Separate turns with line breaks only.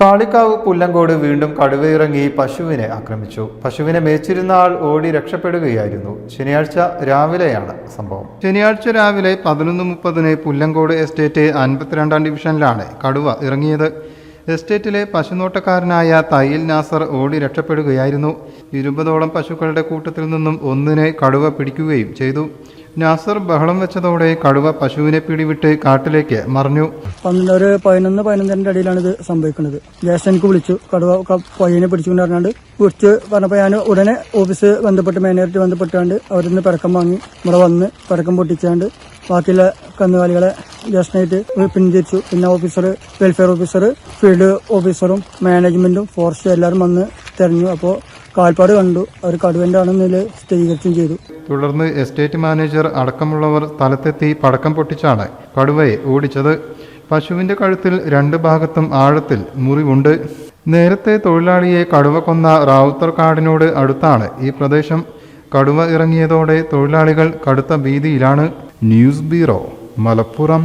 കാളിക്കാവ് പുല്ലങ്കോട് വീണ്ടും കടുവയിറങ്ങി പശുവിനെ ആക്രമിച്ചു. പശുവിനെ മേച്ചിരുന്ന ആൾ ഓടി രക്ഷപ്പെടുകയായിരുന്നു. ശനിയാഴ്ച രാവിലെയാണ് സംഭവം. ശനിയാഴ്ച രാവിലെ പതിനൊന്ന് മുപ്പതിന് പുല്ലങ്കോട് എസ്റ്റേറ്റ് അൻപത്തിരണ്ടാം ഡിവിഷനിലാണ് കടുവ ഇറങ്ങിയത്. എസ്റ്റേറ്റിലെ പശുനോട്ടക്കാരനായ തയ്യിൽ നാസർ ഓടി രക്ഷപ്പെടുകയായിരുന്നു. ഇരുപതോളം പശുക്കളുടെ കൂട്ടത്തിൽ നിന്നും ഒന്നിനെ കടുവ പിടിക്കുകയും ചെയ്തു. നാസർ ബഹളം വെച്ചതോടെ കടുവ പശുവിനെ പിടിവിട്ട് കാട്ടിലേക്ക് മറിഞ്ഞു.
ഒരു പതിനൊന്ന് പതിനൊന്നരന്റെ അടിയിലാണ് ഇത് സംഭവിക്കുന്നത് എനിക്ക് വിളിച്ചു. കടുവ പയ്യനെ പിടിച്ചുകൊണ്ട് പറഞ്ഞാണ്ട് വിളിച്ച് പറഞ്ഞപ്പോൾ ഞാൻ ഉടനെ ഓഫീസ് ബന്ധപ്പെട്ട് മാനേജർ ബന്ധപ്പെട്ടാണ്ട് അവരിൽ നിന്ന് പിറക്കം വാങ്ങി. ഇവിടെ വന്ന് പിറക്കം പൊട്ടിച്ചാണ്ട് ബാക്കിയുള്ള കന്നുകാലികളെ ജേഷനായിട്ട് പിന്തിരിച്ചു പിന്നെ ഓഫീസർ വെൽഫെയർ ഓഫീസർ ഫീൽഡ് ഓഫീസറും മാനേജ്മെന്റും ഫോറസ്റ്റ് എല്ലാവരും വന്ന് തെരഞ്ഞു. അപ്പോൾ കാൽപ്പാട് കണ്ടു. അവർ കടുവന്റെ ആണെന്നിൽ സ്ഥിരീകരിച്ചും ചെയ്തു.
തുടർന്ന് എസ്റ്റേറ്റ് മാനേജർ അടക്കമുള്ളവർ സ്ഥലത്തെത്തി പടക്കം പൊട്ടിച്ചാണ് കടുവയെ ഓടിച്ചത്. പശുവിന്റെ കഴുത്തിൽ രണ്ട് ഭാഗത്തും ആഴത്തിൽ മുറിവുണ്ട്. നേരത്തെ തൊഴിലാളിയെ കടുവ കൊന്ന റാവുത്തർ കാടിനോട് അടുത്താണ് ഈ പ്രദേശം. കടുവ ഇറങ്ങിയതോടെ തൊഴിലാളികൾ കടുത്ത ഭീതിയിലാണ്. News bureau Malappuram.